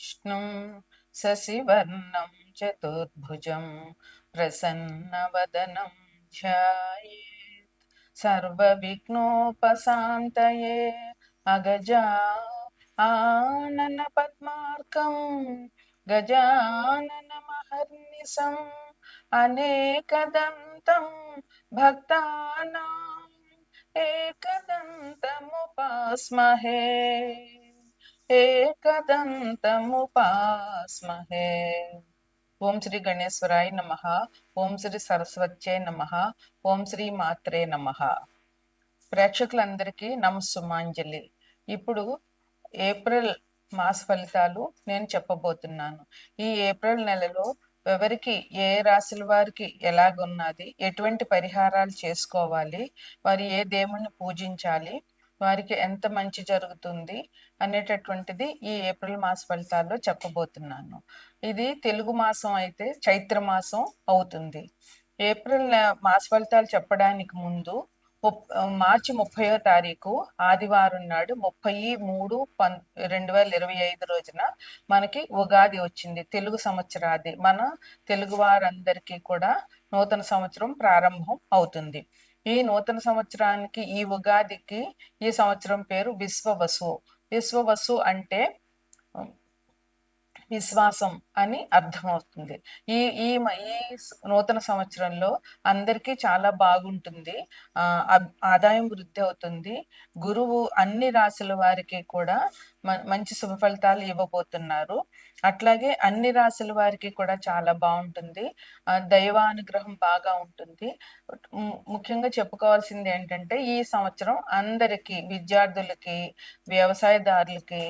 विष्णुं शशिवर्णं चतुर्भुजं प्रसन्नवदनं ध्यायेत्। सर्वविघ्नोपशान्तये अगजा आननपद्मार्कं गजाननमहर्निशम् अनेकदन्तं भक्तानाम् एकदन्तमुपास्महे। ఏకదంతముపాస్మహే ఓం శ్రీ గణేశ్వరాయ నమ. ఓం శ్రీ సరస్వత్యే నమ. ఓం శ్రీ మాత్రే నమ. ప్రేక్షకులందరికీ నమస్సుమాంజలి. ఇప్పుడు ఏప్రిల్ మాస ఫలితాలు నేను చెప్పబోతున్నాను. ఈ ఏప్రిల్ నెలలో ఎవరికి ఏ రాశుల వారికి ఎలాగున్నది ఎటువంటి పరిహారాలు చేసుకోవాలి వారు ఏ దేవుణ్ణి పూజించాలి వారికి ఎంత మంచి జరుగుతుంది అనేటటువంటిది ఈ ఏప్రిల్ మాస ఫలితాల్లో చెప్పబోతున్నాను. ఇది తెలుగు మాసం అయితే చైత్ర మాసం అవుతుంది. ఏప్రిల్ మాస ఫలితాలు చెప్పడానికి ముందు ముప్- మార్చి ముప్పయో తారీఖు ఆదివారం నాడు ముప్పై మూడు పం రెండు వేల ఇరవై ఐదు రోజున మనకి ఉగాది వచ్చింది. తెలుగు సంవత్సరాది. మన తెలుగు వారందరికీ కూడా నూతన సంవత్సరం ప్రారంభం అవుతుంది. ఈ నూతన సంవత్సరానికి ఈ ఉగాదికి ఈ సంవత్సరం పేరు విశ్వవసు. విశ్వవసు అంటే విశ్వాసం అని అర్థమవుతుంది. ఈ ఈ ఈ నూతన సంవత్సరంలో అందరికీ చాలా బాగుంటుంది. ఆ ఆదాయం వృద్ధి అవుతుంది. గురువు అన్ని రాశుల వారికి కూడా మ- మంచి శుభ ఫలితాలు ఇవ్వబోతున్నారు. అట్లాగే అన్ని రాశుల వారికి కూడా చాలా బాగుంటుంది. దైవానుగ్రహం బాగా ఉంటుంది. ముఖ్యంగా చెప్పుకోవాల్సింది ఏంటంటే ఈ సంవత్సరం అందరికీ విద్యార్థులకి వ్యవసాయదారులకి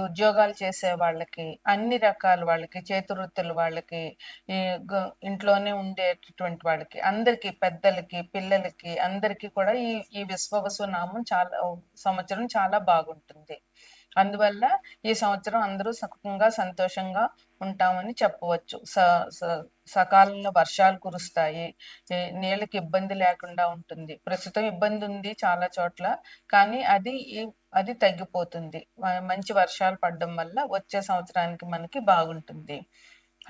ఉద్యోగాలు చేసే వాళ్ళకి అన్ని రకాల వాళ్ళకి చేతివృత్తుల వాళ్ళకి ఈ ఇంట్లోనే ఉండేటటువంటి వాళ్ళకి అందరికి పెద్దలకి పిల్లలకి అందరికీ కూడా ఈ ఈ విశ్వవసు నామం చాలా సంవత్సరం చాలా బాగుంటుంది. అందువల్ల ఈ సంవత్సరం అందరూ సుఖంగా సంతోషంగా ఉంటామని చెప్పవచ్చు. స స- సకాలంలో వర్షాలు కురుస్తాయి. నీళ్ళకి ఇబ్బంది లేకుండా ఉంటుంది. ప్రస్తుతం ఇబ్బంది ఉంది చాలా చోట్ల కానీ అది ఈ- అది తగ్గిపోతుంది. మంచి వర్షాలు పడడం వల్ల వచ్చే సంవత్సరానికి మనకి బాగుంటుంది.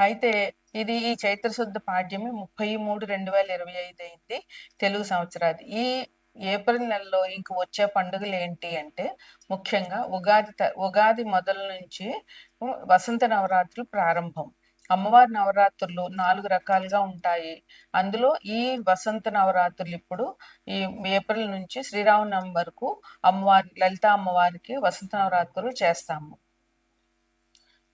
అయితే ఇది ఈ చైత్రశుద్ధ పాడ్యమి ముప్పై మూడు రెండు వేల ఇరవై ఐదు అయింది తెలుగు సంవత్సరాది. ఈ ఏప్రిల్ నెలలో ఇంక వచ్చే పండుగలు ఏంటి అంటే ముఖ్యంగా ఉగాది త- ఉగాది మొదల నుంచి వసంత నవరాత్రులు ప్రారంభం. అమ్మవారి నవరాత్రులు నాలుగు రకాలుగా ఉంటాయి. అందులో ఈ వసంత నవరాత్రులు ఇప్పుడు ఈ ఏప్రిల్ నుంచి శ్రీరామనవమి వరకు అమ్మవారి లలిత అమ్మవారికి వసంత నవరాత్రులు చేస్తాము.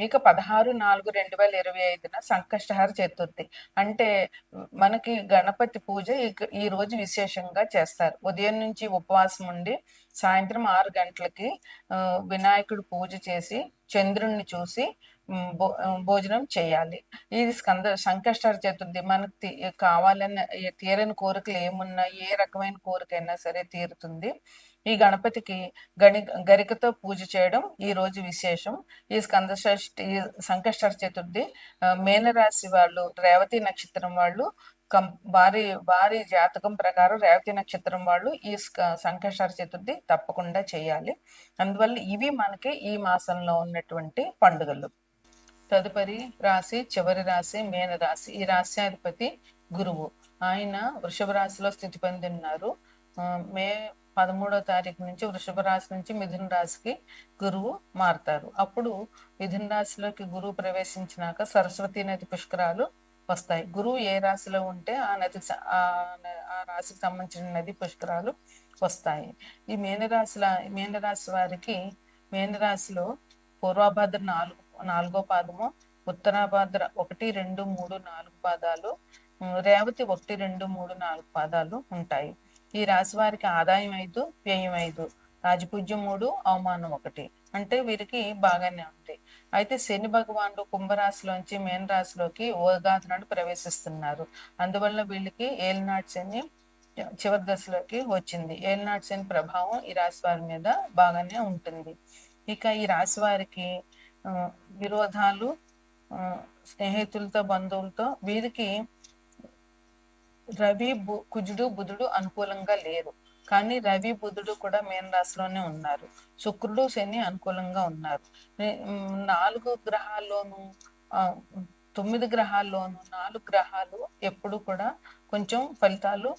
ఇక పదహారు నాలుగు రెండు వేల ఇరవై ఐదున సంకష్టహార చతుర్థి అంటే మనకి గణపతి పూజ ఈ రోజు విశేషంగా చేస్తారు. ఉదయం నుంచి ఉపవాసం ఉండి సాయంత్రం ఆరు గంటలకి వినాయకుడు పూజ చేసి చంద్రుణ్ణి చూసి భోజనం చేయాలి. ఇది స్కంద సంకష్టార చతుర్థి మనకు తీ- కావాలన్న తీరని కోరికలు ఏమున్నా ఏ రకమైన కోరికైనా సరే తీరుతుంది. ఈ గణపతికి గణి గరికతో పూజ చేయడం ఈ రోజు విశేషం. ఈ స్కంద షష్ఠి ఈ సంకష్టార చతుర్థి మేనరాశి వాళ్ళు రేవతి నక్షత్రం వాళ్ళు కం వారి వారి జాతకం ప్రకారం రేవతి నక్షత్రం వాళ్ళు ఈ స్క- సంకష్టార చతుర్థి తప్పకుండా చేయాలి. అందువల్ల ఇవి మనకి ఈ మాసంలో ఉన్నటువంటి పండుగలు. తదుపరి రాశి చివరి రాశి మేన రాశి. ఈ రాశ్యాధిపతి గురువు. ఆయన వృషభ రాశిలో స్థితి పొంది ఉన్నారు మే పదమూడో తారీఖు నుంచి వృషభ రాశి నుంచి మిథున రాశికి గురువు మారుతారు. అప్పుడు మిథున రాశిలోకి గురువు ప్రవేశించినాక సరస్వతి నది పుష్కరాలు వస్తాయి. గురువు ఏ రాశిలో ఉంటే ఆ నదికి ఆ రాశికి సంబంధించిన నది పుష్కరాలు వస్తాయి. ఈ మీనరాశిల మీనరాశి వారికి మీనరాశిలో పూర్వాభద్ర నాలుగు నాలుగో పాదము. ఉత్తరాభద్ర ఒకటి రెండు మూడు నాలుగు పాదాలు. రేవతి ఒకటి రెండు మూడు నాలుగు పాదాలు ఉంటాయి. ఈ రాశి వారికి ఆదాయం ఐదు వ్యయం ఐదు. రాజపూజ్యం మూడు అవమానం ఒకటి. అంటే వీరికి బాగానే ఉంది. అయితే శని భగవానుడు కుంభరాశిలోంచి మేన రాశిలోకి ఓగాది నాడు ప్రవేశిస్తున్నారు. అందువల్ల వీళ్ళకి ఏలినాటి శని చివరి దశలోకి వచ్చింది. ఏలినాటి శని ప్రభావం ఈ రాశి వారి మీద బాగానే ఉంటుంది. ఇక ఈ రాశి వారికి విరోధాలు స్నేహితులతో బంధువులతో వీరికి రవి బు- కుజుడు బుధుడు అనుకూలంగా లేరు. కానీ రవి బుధుడు కూడా మీన రాశిలోనే ఉన్నారు. శుక్రుడు శని అనుకూలంగా ఉన్నారు. నాలుగు గ్రహాల్లోనూ తొమ్మిది గ్రహాల్లోనూ నాలుగు గ్రహాలు ఎప్పుడు కూడా కొంచెం ఫలితాలు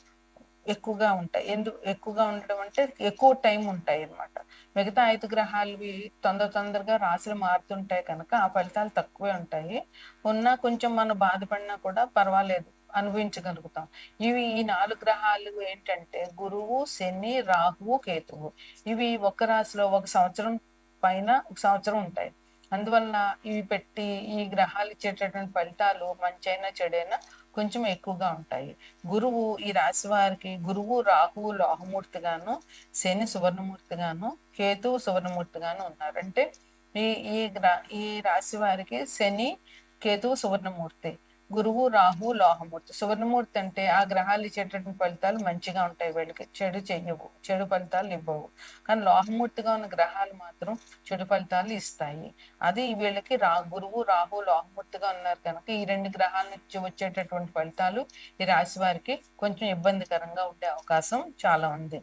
ఎక్కువగా ఉంటాయి. ఎందు ఎక్కువగా ఉండడం అంటే ఎక్కువ టైం ఉంటాయి అన్నమాట మిగతా ఐదు గ్రహాలవి తొందర తొందరగా రాశులు మారుతుంటాయి కనుక ఆ ఫలితాలు తక్కువే ఉంటాయి. ఉన్నా కొంచెం మనం బాధపడినా కూడా పర్వాలేదు అనుభవించగలుగుతాం. ఇవి ఈ నాలుగు గ్రహాలు ఏంటంటే గురువు శని రాహువు కేతువు. ఇవి ఒక రాశిలో ఒక సంవత్సరం పైన ఒక సంవత్సరం ఉంటాయి. అందువల్ల ఇవి పెట్టి ఈ గ్రహాలు ఇచ్చేటటువంటి ఫలితాలు మంచైనా చెడైనా కొంచెం ఎక్కువగా ఉంటాయి. గురువు ఈ రాశి వారికి గురువు రాహువు లోహమూర్తిగాను శని సువర్ణమూర్తిగాను కేతువు సువర్ణమూర్తిగాను ఉన్నారు. అంటే ఈ ఈ ఈ రాశి వారికి శని కేతువు సువర్ణమూర్తి. గురువు రాహు లోహమూర్తి. సువర్ణమూర్తి అంటే ఆ గ్రహాలు ఇచ్చేటటువంటి ఫలితాలు మంచిగా ఉంటాయి వీళ్ళకి. చెడు చెయ్యవు చెడు ఫలితాలు ఇవ్వవు. కానీ లోహమూర్తిగా ఉన్న గ్రహాలు మాత్రం చెడు ఫలితాలు ఇస్తాయి. అది వీళ్ళకి రా గురువు రాహు లోహమూర్తిగా ఉన్నారు కనుక ఈ రెండు గ్రహాల నుంచి వచ్చేటటువంటి ఫలితాలు ఈ రాశి వారికి కొంచెం ఇబ్బందికరంగా ఉండే అవకాశం చాలా ఉంది.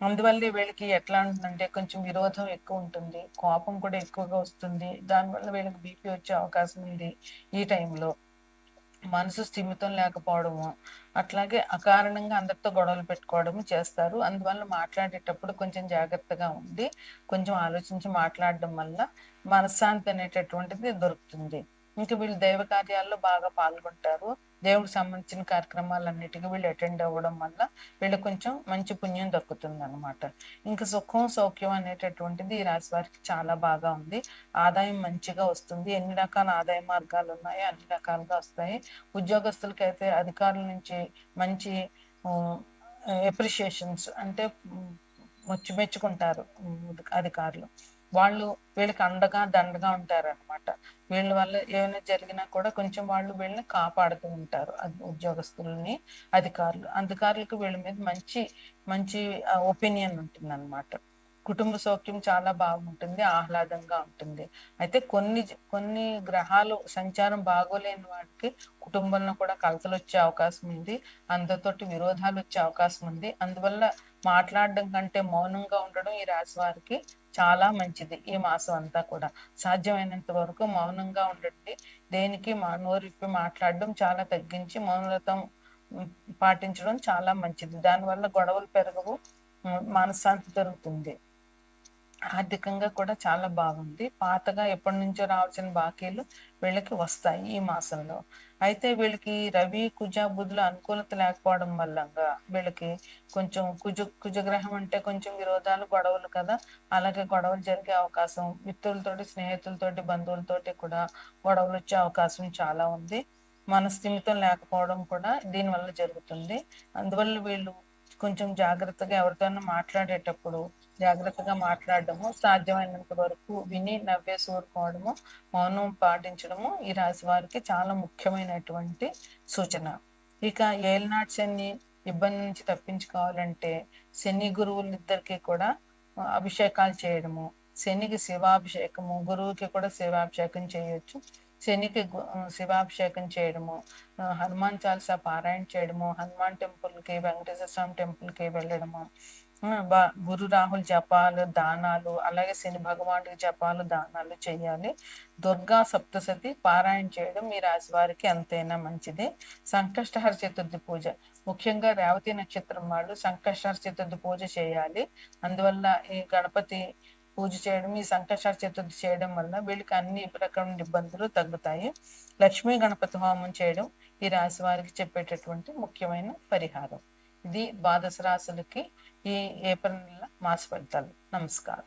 అందువల్ల వీళ్ళకి ఎట్లా ఉంటుందంటే కొంచెం విరోధం ఎక్కువ ఉంటుంది. కోపం కూడా ఎక్కువగా వస్తుంది. దానివల్ల వీళ్ళకి బీపీ వచ్చే అవకాశం ఉంది ఈ టైంలో. మనసు స్థిమితం లేకపోవడము అట్లాగే అకారణంగా అందరితో గొడవలు పెట్టుకోవడము చేస్తారు. అందువల్ల మాట్లాడేటప్పుడు కొంచెం జాగ్రత్తగా ఉండి కొంచెం ఆలోచించి మాట్లాడడం వల్ల మనశ్శాంతి అనేటటువంటిది దొరుకుతుంది. ఇంకా వీళ్ళు దైవ కార్యాల్లో బాగా పాల్గొంటారు. దేవుడికి సంబంధించిన కార్యక్రమాలన్నిటికీ వీళ్ళు అటెండ్ అవ్వడం వల్ల వీళ్ళు కొంచెం మంచి పుణ్యం దక్కుతుంది అనమాట ఇంకా సుఖం సౌఖ్యం అనేటటువంటిది ఈ రాశి వారికి చాలా బాగా ఉంది. ఆదాయం మంచిగా వస్తుంది. ఎన్ని రకాల ఆదాయ మార్గాలు ఉన్నాయో అన్ని రకాలుగా వస్తాయి. ఉద్యోగస్తులకైతే అధికారుల నుంచి మంచి ఎప్రిషియేషన్స్ అంటే ఉమ్, మెచ్చుకుంటారు అధికారులు. వాళ్ళు వీళ్ళకి అండగా దండగా ఉంటారు అనమాట వీళ్ళ వల్ల ఏమైనా జరిగినా కూడా కొంచెం వాళ్ళు వీళ్ళని కాపాడుతూ ఉంటారు ఉద్యోగస్తులని అధికారులు. అధికారులకు వీళ్ళ మీద మంచి మంచి ఒపీనియన్ ఉంటుంది అనమాట కుటుంబ సౌఖ్యం చాలా బాగుంటుంది ఆహ్లాదంగా ఉంటుంది. అయితే కొన్ని కొన్ని గ్రహాలు సంచారం బాగోలేని వాటికి కుటుంబంలో కూడా కలతలు వచ్చే అవకాశం ఉంది. అందరితోటి విరోధాలు వచ్చే అవకాశం ఉంది. అందువల్ల మాట్లాడడం కంటే మౌనంగా ఉండడం ఈ రాశి వారికి చాలా మంచిది ఈ మాసం అంతా కూడా. సాధ్యమైనంత వరకు మౌనంగా ఉండండి. దేనికి మా నోరిప్పి మాట్లాడడం చాలా తగ్గించి మౌనతం పాటించడం చాలా మంచిది. దానివల్ల గొడవలు పెరగవు మనశ్శాంతి దొరుకుతుంది ఆర్థికంగా కూడా చాలా బాగుంది. పాతగా ఎప్పటి నుంచో రావాల్సిన బాకీలు వీళ్ళకి వస్తాయి ఈ మాసంలో. అయితే వీళ్ళకి రవి కుజ బుధుల అనుకూలత లేకపోవడం వల్లంగా వీళ్ళకి కొంచెం కుజ కుజగ్రహం అంటే కొంచెం విరోధాలు గొడవలు కదా. అలాగే గొడవలు జరిగే అవకాశం మిత్రులతోటి స్నేహితులతోటి బంధువులతోటి కూడా గొడవలు వచ్చే అవకాశం చాలా ఉంది. మనస్థిమితం లేకపోవడం కూడా దీనివల్ల జరుగుతుంది. అందువల్ల వీళ్ళు కొంచెం జాగ్రత్తగా ఎవరితోనూ మాట్లాడేటప్పుడు జాగ్రత్తగా మాట్లాడడము సాధ్యమైనంత వరకు విని నవ్వేసి ఊరుకోవడము మౌనం పాటించడము ఈ రాశి వారికి చాలా ముఖ్యమైనటువంటి సూచన. ఇక ఏలినాటి శని ఇబ్బంది నుంచి తప్పించుకోవాలంటే శని గురువులు ఇద్దరికి కూడా అభిషేకాలు చేయడము శనికి శివాభిషేకము గురువుకి కూడా శివాభిషేకం చేయొచ్చు. శనికి గు- శివాభిషేకం చేయడము హనుమాన్ చాలీసా పారాయణ చేయడము హనుమాన్ టెంపుల్కి వెంకటేశ్వర స్వామి టెంపుల్కి వెళ్ళడము గురు రాహుల్ జపాలు దానాలు అలాగే శని భగవానుడికి జపాలు దానాలు చేయాలి. దుర్గా సప్తసతి పారాయణ చేయడం మీ రాశి వారికి ఎంతైనా మంచిది. సంకష్టహర చతుర్థి పూజ. ముఖ్యంగా రేవతి నక్షత్రం వాళ్ళు సంకష్టహర చతుర్థి పూజ చేయాలి. అందువల్ల ఈ గణపతి పూజ చేయడం ఈ సంకష్టహర చతుర్థి చేయడం వల్ల వీళ్ళకి అన్ని రకమైన ఇబ్బందులు తగ్గుతాయి. లక్ష్మీ గణపతి హోమం చేయడం ఈ రాశి వారికి చెప్పేటటువంటి ముఖ్యమైన పరిహారం. ఇది ద్వాదశ రాశులకి ఈ ఏప్రిల్ నెల మాస ఫలితాలు నమస్కారం.